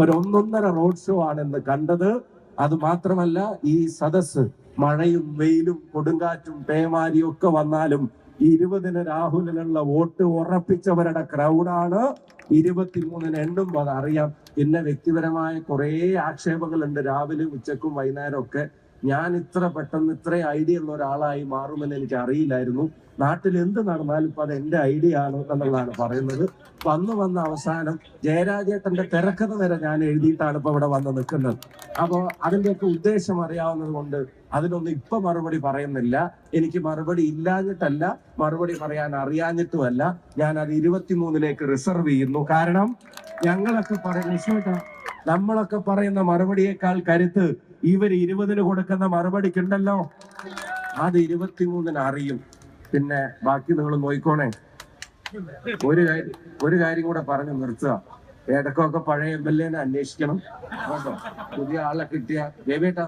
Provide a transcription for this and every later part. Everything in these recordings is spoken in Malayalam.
ഒരു ഒന്നൊന്നര റോഡ് ഷോ ആണെന്ന് കണ്ടത്. അത് മാത്രമല്ല ഈ സദസ് മഴയും വെയിലും കൊടുങ്കാറ്റും പേമാരിയും ഒക്കെ വന്നാലും ഇരുപതിന് രാഹുലിനുള്ള വോട്ട് ഉറപ്പിച്ചവരുടെ ക്രൗഡാണ് ഇരുപത്തിമൂന്നിന് എണ്ണുമ്പോൾ അതറിയാം. പിന്നെ വ്യക്തിപരമായ കുറേ ആക്ഷേപങ്ങളുണ്ട്. രാവിലെ ഉച്ചക്കും വൈകുന്നേരം ഒക്കെ ഞാൻ ഇത്ര പെട്ടെന്ന് ഇത്ര ഐഡിയ ഉള്ള ഒരാളായി മാറുമെന്ന് എനിക്ക് അറിയില്ലായിരുന്നു. നാട്ടിൽ എന്ത് നടന്നാലും ഇപ്പൊ അത് എന്റെ ഐഡിയ ആണ് എന്നുള്ളതാണ് പറയുന്നത്. വന്ന് വന്ന അവസാനം ജയരാജേട്ടന്റെ തിരക്കഥ വരെ ഞാൻ എഴുതിയിട്ടാണ് ഇപ്പൊ ഇവിടെ വന്ന് നിൽക്കുന്നത്. അപ്പോ അതിന്റെയൊക്കെ ഉദ്ദേശം അറിയാവുന്നത് കൊണ്ട് അതിനൊന്നും ഇപ്പൊ മറുപടി പറയുന്നില്ല. എനിക്ക് മറുപടി ഇല്ലാഞ്ഞിട്ടല്ല മറുപടി പറയാൻ അറിയാഞ്ഞിട്ടുമല്ല. ഞാൻ അത് ഇരുപത്തിമൂന്നിലേക്ക് റിസർവ് ചെയ്യുന്നു. കാരണം ഞങ്ങളൊക്കെ പറയുന്ന നമ്മളൊക്കെ പറയുന്ന മറുപടിയേക്കാൾ കരുത്ത് ഇവർ ഇരുപതിന് കൊടുക്കുന്ന മറുപടിക്കുണ്ടല്ലോ. അത് ഇരുപത്തിമൂന്നിന് അറിയും. പിന്നെ ബാക്കി നിങ്ങൾ നോയിക്കോണേ ഒരു കാര്യം ഒരു കാര്യം കൂടെ പറഞ്ഞു നിർത്തുക. ഇടക്കൊക്കെ പഴയ എം എൽ എനെ അന്വേഷിക്കണം. കേട്ടോ? പുതിയ ആളെ കിട്ടിയ ദേവേട്ട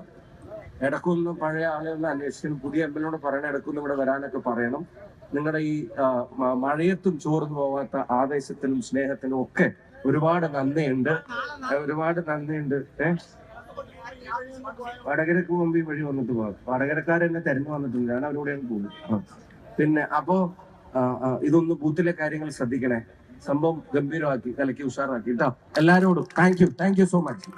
ഇടക്കൊന്നും പഴയ ആളെ ഒന്ന് അന്വേഷിക്കണം. പുതിയ എം എൽ എനോട് പറയണ ഇടക്കൊന്നും ഇവിടെ വരാനൊക്കെ പറയണം. നിങ്ങളുടെ ഈ മഴയത്തും ചോർന്നു പോവാത്ത ആവേശത്തിനും സ്നേഹത്തിനും ഒക്കെ ഒരുപാട് നന്ദിയുണ്ട്. ഒരുപാട് നന്ദിയുണ്ട്. ഏഹ് വടകരക്ക് മുമ്പ് ഈ വഴി വന്നിട്ട് പോകാം. വടകരക്കാരെന്നെ തെരഞ്ഞു വന്നിട്ടുണ്ട്. ഞാൻ അവരോടെയാണ് പോകും. ആ. പിന്നെ അപ്പോ ഇതൊന്ന് ബൂത്തിലെ കാര്യങ്ങൾ ശ്രദ്ധിക്കണേ. സംഭവം ഗംഭീരമാക്കി കലക്കി ഉഷാറാക്കി. കേട്ടോ? എല്ലാരോടും thank you thank you so much